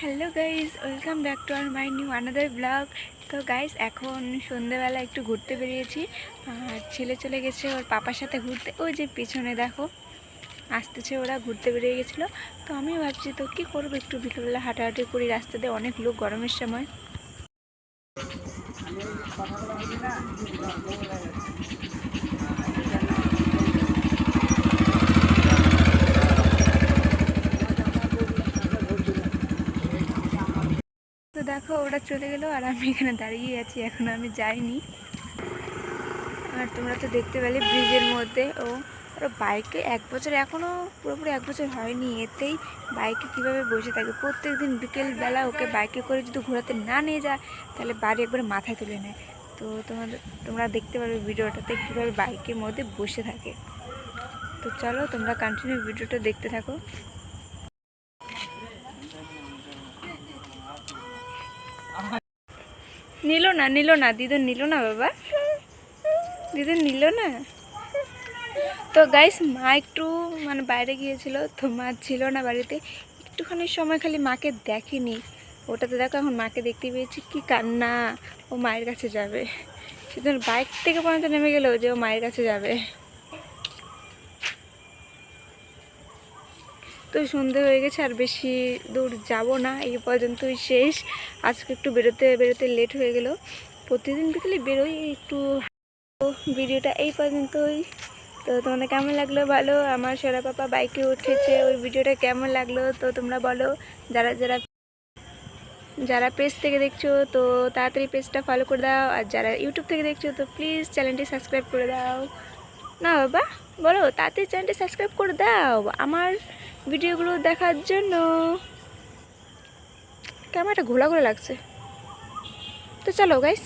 Hello guys welcome back to our my new another blog. তো guys এখন সন্ধেবেলা একটু ঘুরতে বেরিয়েছি। আর ছেলে চলে গেছে ওর পাপার সাথে ঘুরতে। ওই যে পিছনে দেখো, আসতেছে ওরা, ঘুরতে বেরিয়ে গেছিল। তো আমি ভাবছি, তো কী করব? একটু বিকেলবেলা হাঁটাহাঁটি করি রাস্তা দিয়ে অনেক লোক গরমের সময় তো দেখো, ওরা চলে গেলো আর আমি এখানে দাঁড়িয়ে আছি, এখনও আমি যাইনি। আর তোমরা তো দেখতে পেলে ব্রিজের মধ্যে। ও ওরা বাইকে এক বছর এখনও পুরোপুরি এক বছর হয়নি। এতেই বাইকে কীভাবে বসে থাকে? প্রত্যেক দিন বিকেলবেলা ওকে বাইকে করে যদি ঘোরাতে না নিয়ে যায়, তাহলে বাড়ি একবারে মাথায় তুলে নেয়। তো তোমাদের তোমরা দেখতে পারবে ভিডিওটাতে কীভাবে বাইকের মধ্যে বসে থাকে। তো চলো, তোমরা কন্টিনিউ ভিডিওটা দেখতে থাকো। নিল না নিল না। দিদুন নিল না বাবা। দিদুন নিল না? তো গাইস মা একটু মানে বাইরে গিয়েছিল, তো মা ছিল না বাড়িতে। একটুখানি সময় খালি মাকে দেখেনি। ওটাতে দেখো, এখন মাকে দেখতে পেয়েছি। কি কান্না, ও মায়ের কাছে যাবে। সেজন্য বাইক থেকে পর্যন্ত নেমে গেল যে ও মায়ের কাছে যাবে। তো সন্ধে হয়ে গেছে, আর বেশি দূর যাব না, এই পর্যন্তই শেষ। আজকে একটু বেরোতে বেরোতে লেট হয়ে গেল। প্রতিদিন বিকেলে বেরোই, একটু ভিডিওটা এই পর্যন্তই। তো তোমাদের কেমন লাগল ভালো আমার সোনা পাপা বাইকে উঠেছে, ওই ভিডিওটা কেমন লাগল? তো তোমরা বলো। যারা যারা যারা পেজ থেকে দেখছ, তো তাড়াতাড়ি পেজটা ফলো করে দাও। আর যারা ইউটিউব থেকে দেখছ, তো প্লিজ চ্যানেলটি সাবস্ক্রাইব করে দাও। না বাবা, বলো, তাড়াতাড়ি চ্যানেলটি সাবস্ক্রাইব করে দাও। আমার ভিডিওগুলো দেখার জন্য। ক্যামেরাটা ঘোলা ঘোলা লাগছে। তো চলো গাইস